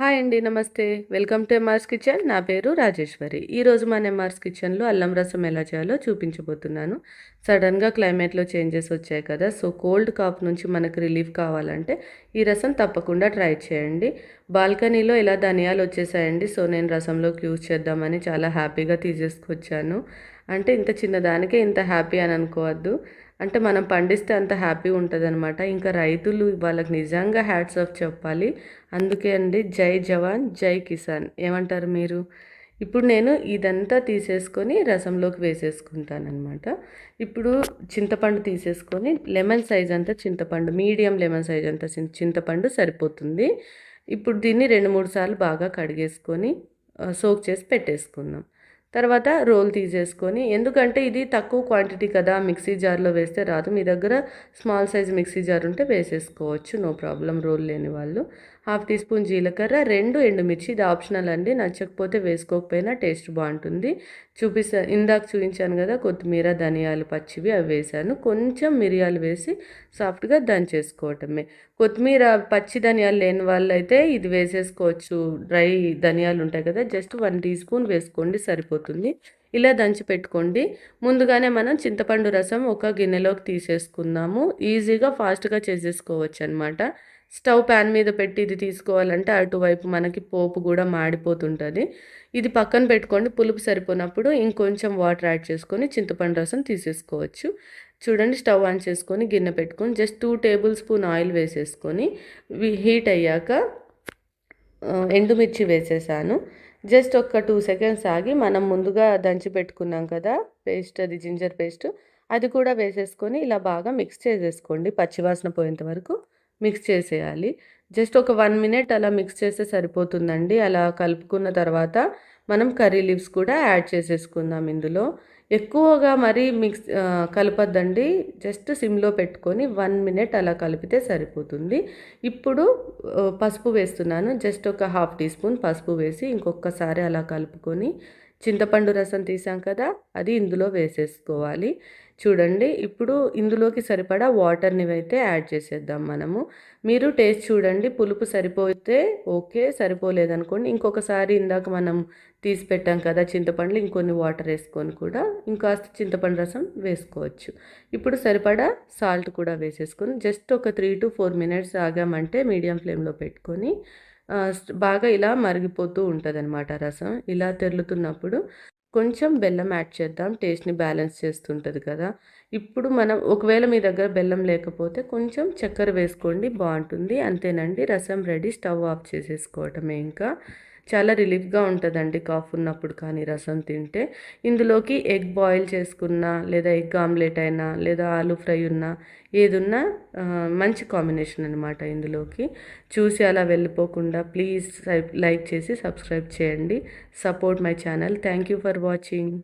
Hi అండి నమస్తే. Welcome to MR's kitchen. నా పేరు రాజేశ్వరి. ఈరోజు మన ఎంఆర్స్ కిచెన్లో అల్లం రసం ఎలా చేయాలో చూపించబోతున్నాను. సడన్గా క్లైమేట్లో చేంజెస్ వచ్చాయి కదా సో కోల్డ్ కాఫ్ నుంచి మనకు రిలీఫ్ కావాలంటే ఈ రసం తప్పకుండా ట్రై చేయండి. బాల్కనీలో ఇలా ధనియాలు వచ్చేసాయండి సో నేను రసంలోకి యూజ్ చేద్దామని చాలా హ్యాపీగా తీసేసుకొచ్చాను. అంటే ఇంత చిన్నదానికే ఇంత హ్యాపీ అని అనుకోవద్దు. అంటే మనం పండిస్తే అంత హ్యాపీ ఉంటుంది అనమాట ఇంకా రైతులు వాళ్ళకి నిజంగా హ్యాట్స్ ఆఫ్ చెప్పాలి. అందుకే అండి జై జవాన్ జై కిసాన్. ఏమంటారు మీరు? ఇప్పుడు నేను ఇదంతా తీసేసుకొని రసంలోకి వేసేసుకుంటానమాట ఇప్పుడు చింతపండు తీసేసుకొని లెమన్ సైజ్ అంతా చింతపండు మీడియం లెమన్ సైజ్ అంతా చింతపండు సరిపోతుంది. ఇప్పుడు దీన్ని రెండు మూడు సార్లు బాగా కడిగేసుకొని సోక్ చేసి పెట్టేసుకుందాం. తర్వాత రోల్ తీసేసుకొని ఎందుకంటే ఇది తక్కువ క్వాంటిటీ కదా మిక్సీ జార్లో వేస్తే రాదు. మీ దగ్గర స్మాల్ సైజ్ మిక్సీ జార్ ఉంటే వేసేసుకోవచ్చు నో ప్రాబ్లం. రోల్ లేని వాళ్ళు. హాఫ్ టీ స్పూన్ జీలకర్ర రెండు ఎండుమిర్చి. ఇది ఆప్షనల్ అండి. నచ్చకపోతే వేసుకోకపోయినా టేస్ట్ బాగుంటుంది. చూపిస్తా ఇందాక చూపించాను కదా కొత్తిమీర ధనియాలు పచ్చివి అవి వేసాను కొంచెం మిరియాలు వేసి సాఫ్ట్గా దంచేసుకోవటమే. కొత్తిమీర పచ్చి ధనియాలు లేని వాళ్ళైతే ఇది వేసేసుకోవచ్చు. డ్రై ధనియాలు ఉంటాయి కదా జస్ట్ వన్ టీ స్పూన్ వేసుకోండి సరిపోతుంది. ఇలా దంచి పెట్టుకోండి. ముందుగానే మనం చింతపండు రసం ఒక గిన్నెలోకి తీసేసుకుందాము. ఈజీగా ఫాస్ట్గా చేసేసుకోవచ్చు అనమాట స్టవ్ ప్యాన్ మీద పెట్టి ఇది తీసుకోవాలంటే అటువైపు మనకి పోపు కూడా మాడిపోతుంటుంది. ఇది పక్కన పెట్టుకోండి పులుపు సరిపోయినప్పుడు ఇంకొంచెం వాటర్ యాడ్ చేసుకొని చింతపండు రసం తీసేసుకోవచ్చు. చూడండి స్టవ్ ఆన్ చేసుకొని గిన్నె పెట్టుకొని just two tablespoon oil వేసేసుకొని హీట్ అయ్యాక ఎండుమిర్చి వేసేసాను. జస్ట్ ఒక టూ సెకండ్స్ ఆగి మనం ముందుగా దంచి పెట్టుకున్నాం కదా పేస్ట్ అది జింజర్ పేస్ట్ అది కూడా వేసేసుకొని ఇలా బాగా మిక్స్ చేసేసుకోండి పచ్చివాసన పోయేంత వరకు. మిక్స్ చేసేయాలి. జస్ట్ ఒక వన్ మినిట్ అలా మిక్స్ చేస్తే సరిపోతుందండి. అలా కలుపుకున్న తర్వాత మనం కర్రీ లీవ్స్ కూడా యాడ్ చేసేసుకుందాం ఇందులో. ఎక్కువగా మరీ మిక్స్ కలపద్దండి. జస్ట్ సిమ్లో పెట్టుకొని వన్ మినిట్ అలా కలిపితే సరిపోతుంది. ఇప్పుడు పసుపు వేస్తున్నాను. జస్ట్ ఒక హాఫ్ టీ స్పూన్ పసుపు వేసి ఇంకొకసారి అలా కలుపుకొని చింతపండు రసం తీసాం కదా అది ఇందులో వేసేసుకోవాలి. చూడండి ఇప్పుడు ఇందులోకి సరిపడా వాటర్ని అయితే యాడ్ చేసేద్దాం మనము. మీరు టేస్ట్ చూడండి పులుపు సరిపోతే ఓకే సరిపోలేదనుకోండి. ఇంకొకసారి ఇందాక మనం తీసి పెట్టాం కదా చింతపండులు ఇంకొన్ని వాటర్ వేసుకొని కూడా ఇంకాస్త చింతపండు రసం వేసుకోవచ్చు. ఇప్పుడు సరిపడా సాల్ట్ కూడా వేసేసుకొని జస్ట్ ఒక త్రీ టు ఫోర్ మినిట్స్ ఆగామంటే మీడియం ఫ్లేమ్లో పెట్టుకొని బాగా ఇలా మరిగిపోతూ ఉంటుంది అనమాట రసం. ఇలా తెరులుతున్నప్పుడు కొంచెం బెల్లం యాడ్ చేద్దాం. టేస్ట్ని బ్యాలెన్స్ చేస్తుంటుంది కదా. ఇప్పుడు మనం ఒకవేళ మీ దగ్గర బెల్లం లేకపోతే కొంచెం చక్కెర వేసుకోండి. బాగుంటుంది. అంతేనండి. రసం రెడీ. స్టవ్ ఆఫ్ చేసేసుకోవటమే ఇంకా. చాలా రిలీఫ్గా ఉంటుందండి కాఫ్ ఉన్నప్పుడు కానీ రసం తింటే. ఇందులోకి ఎగ్ బాయిల్ చేసుకున్నా లేదా ఎగ్ ఆమ్లెట్ అయినా లేదా ఆలు ఫ్రై ఉన్నా ఏదున్నా మంచి కాంబినేషన్ అనమాట ఇందులోకి. చూసి అలా వెళ్ళిపోకుండా ప్లీజ్ లైక్ చేసి సబ్స్క్రైబ్ చేయండి. Support my channel. Thank you for watching.